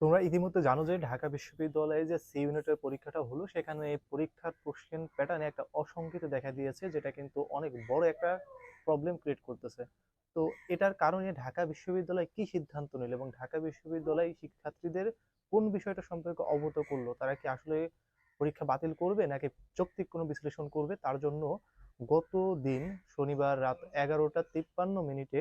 তোমরা ইতিমধ্যে জানো যে ঢাকা বিশ্ববিদ্যালয়ে যে সি ইউনিটের পরীক্ষাটা হলো, সেখানে পরীক্ষার কোশ্চেন প্যাটার্নে একটা অসঙ্গতি দেখা দিয়েছে, যেটা কিন্তু অনেক বড় একটা প্রবলেম ক্রিয়েট করতেছে। তো এটার কারণে ঢাকা বিশ্ববিদ্যালয় কি সিদ্ধান্ত নিল এবং ঢাকা বিশ্ববিদ্যালয় শিক্ষার্থীদের কোন বিষয়টা সম্পর্কে অবগত করল? তারা কি আসলে পরীক্ষা বাতিল করবে নাকি যৌক্তিক কোনো বিশ্লেষণ করবে? তার জন্য গত দিন শনিবার রাত এগারোটা তিপ্পান্ন মিনিটে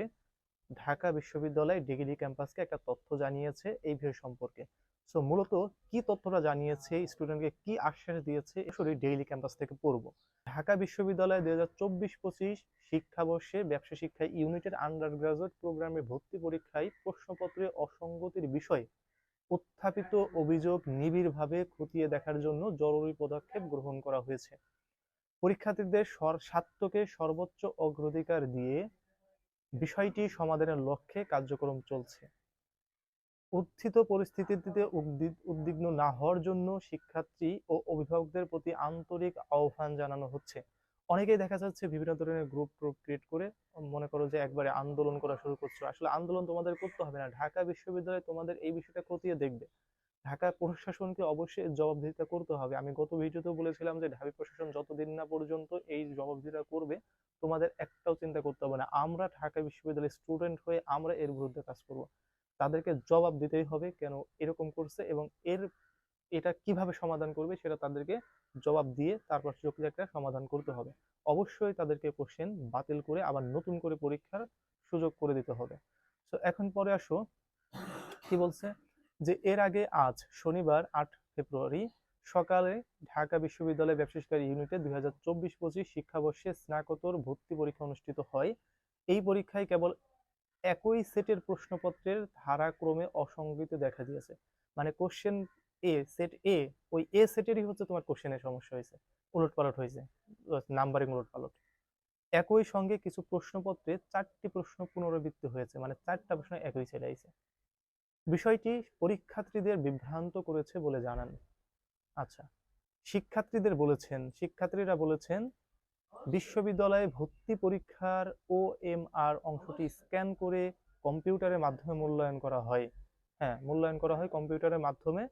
ঢাকা বিশ্ববিদ্যালয় ডিগ্রি ক্যাম্পাসকে একটা তথ্য জানিয়েছে এই বিষয় সম্পর্কে। সো মূলত কি তথ্যটা জানিয়েছে, স্টুডেন্টকে কি আশ্বাস দিয়েছে সরি ডেইলি ক্যাম্পাস থেকে পড়ব। ঢাকা বিশ্ববিদ্যালয় দুই হাজার চব্বিশ পঁচিশ শিক্ষাবর্ষে ব্যবসা শিক্ষা ইউনিটের আন্ডার গ্রাজুয়েট প্রোগ্রামে ভর্তি পরীক্ষায় প্রশ্নপত্রে অসঙ্গতির বিষয়ে উত্থাপিত অভিযোগ নিবিড়ভাবে খতিয়ে দেখার জন্য জরুরি পদক্ষেপ গ্রহণ করা হয়েছে। পরীক্ষার্থীদের স্বার্থকে সর্বোচ্চ অগ্রাধিকার দিয়ে বিষয়টি সমাধানের লক্ষ্যে কার্যক্রম চলছে। উত্থিত পরিস্থিতিতে উদ্বিগ্ন না হওয়ার জন্য শিক্ষার্থী ও অভিভাবকদের প্রতি আন্তরিক আহ্বান জানানো হচ্ছে। অনেকেই দেখা যাচ্ছে বিভিন্ন ধরনের গ্রুপ ট্রুপ ক্রিয়েট করে মনে করো যে একবারে আন্দোলন করা শুরু করছ। আসলে আন্দোলন তোমাদের করতে হবে না। ঢাকা বিশ্ববিদ্যালয় তোমাদের এই বিষয়টা খতিয়ে দেখবে। ঢাকা প্রশাসনকে অবশ্যই জবাবদিহিতা করতে হবে। আমি গত ভিডিওতেও বলেছিলাম যে ঢাবি প্রশাসন যতদিন না পর্যন্ত এই জবাবদিহিতা করবে তোমাদের একটাও চিন্তা করতে হবে না। আমরা ঢাকা বিশ্ববিদ্যালয়ের স্টুডেন্ট হয়ে আমরা এর বিরুদ্ধে কাজ করব। তাদেরকে জবাব দিতেই হবে কেন এরকম করছে এবং এর, এটা কীভাবে সমাধান করবে সেটা তাদেরকে জবাব দিয়ে তারপর একটা সমাধান করতে হবে। অবশ্যই তাদেরকে কোশ্চেন বাতিল করে আবার নতুন করে পরীক্ষার সুযোগ করে দিতে হবে। তো এখন পরে আসো। কি বলছে? যে এর আগে আজ শনিবার আট ফেব্রুয়ারি সকালে ঢাকা বিশ্ববিদ্যালয় ব্যবসা ইউনিটে দুই হাজার চব্বিশ পঁচিশ শিক্ষাবর্ষে স্নাতকোত্তর ভর্তি পরীক্ষা অনুষ্ঠিত হয়। এই পরীক্ষায় কেবল একই সেটের প্রশ্নপত্রের ধারাক্রমে অসঙ্গতি দেখা দিয়েছে। মানে কোশ্চেন এ সেট এ ওই এ সেটেরই হচ্ছে তোমার কোশ্চেনের সমস্যা হয়েছে। উলট পালট হয়েছে। নাম্বারিং উলট পালট একই সঙ্গে কিছু প্রশ্নপত্রে চারটি প্রশ্ন পুনরাবৃত্তি হয়েছে। মানে চারটা প্রশ্ন একই আইছে বিষয়টি পরীক্ষার্থীদের বিভ্রান্ত করেছে বলে জানান। আচ্ছা শিক্ষার্থীদের বলেছেন, শিক্ষার্থীরা বলেছেন, বিশ্ববিদ্যালয়ে ভর্তি পরীক্ষার ও এম আর অংশটি স্ক্যান করে কম্পিউটারের মাধ্যমে মূল্যায়ন করা হয়। হ্যাঁ মূল্যায়ন করা হয় কম্পিউটারের মাধ্যমে।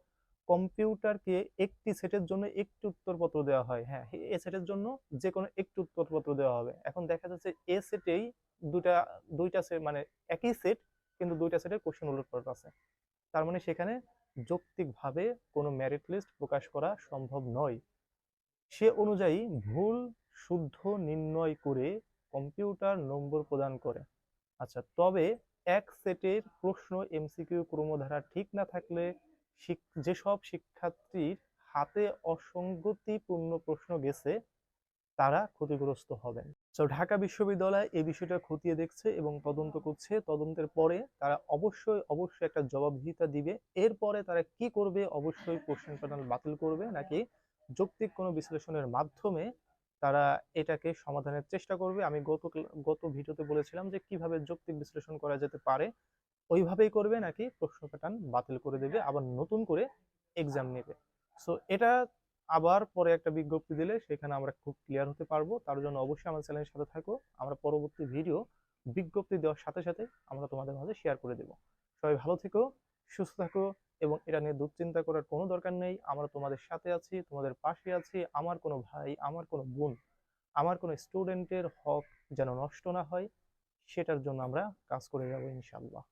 কম্পিউটারকে একটি সেটের জন্য একটি উত্তরপত্র দেওয়া হয়। হ্যাঁ এ সেটের জন্য যে কোনো একটি উত্তরপত্র দেওয়া হবে। এখন দেখা যাচ্ছে এ সেটেই দুটা, দুইটা সেট মানে একই সেট, কিন্তু দুইটা সেটের কোশ্চেন উল্লেখ করা আছে। তার মানে সেখানে যৌক্তিকভাবে কোনো মেরিট লিস্ট প্রকাশ করা সম্ভব নয়। সে অনুযায়ী ভুল, শুদ্ধ নির্ণয় করে কম্পিউটার নম্বর প্রদান করে। আচ্ছা তবে এক সেটের প্রশ্ন এমসিকিউ ক্রমধারা ঠিক না থাকলে যেসব শিক্ষার্থীর হাতে অসঙ্গতিপূর্ণ প্রশ্ন গেছে তারা ক্ষতিগ্রস্ত হবেন। তো ঢাকা বিশ্ববিদ্যালয় এই বিষয়টা খতিয়ে দেখছে এবং তদন্ত করছে। তদন্তের পরে তারা অবশ্যই অবশ্যই একটা জবাবদিহিতা দিবে। এরপরে তারা কি করবে? অবশ্যই কোশ্চেন প্যাটার্ন বাতিল করবে নাকি যৌক্তিক কোনো বিশ্লেষণের মাধ্যমে তারা এটাকে সমাধানের চেষ্টা করবে? আমি গত গত ভিডিওতে বলেছিলাম যে কীভাবে যৌক্তিক বিশ্লেষণ করা যেতে পারে। ওইভাবেই করবে নাকি প্রশ্ন প্যাটার্ন বাতিল করে দেবে, আবার নতুন করে এক্সাম নেবে। সো এটা আবার পরে একটা বিজ্ঞপ্তি দিলে সেখানে আমরা খুব ক্লিয়ার হতে পারব। তার জন্য অবশ্যই আমার চ্যানেলের সাথে থাকো। আমরা পরবর্তী ভিডিও বিজ্ঞপ্তি দেওয়ার সাথে সাথে আমরা তোমাদের মাঝে শেয়ার করে দেব। সবাই ভালো থেকো, সুস্থ থাকো এবং এটা নিয়ে দুশ্চিন্তা করার কোনো দরকার নেই। আমরা তোমাদের সাথে আছি, তোমাদের পাশে আছি। আমার কোনো ভাই, আমার কোনো বোন, আমার কোনো স্টুডেন্টের হক যেন নষ্ট না হয়, সেটার জন্য আমরা কাজ করে যাব ইনশাল্লাহ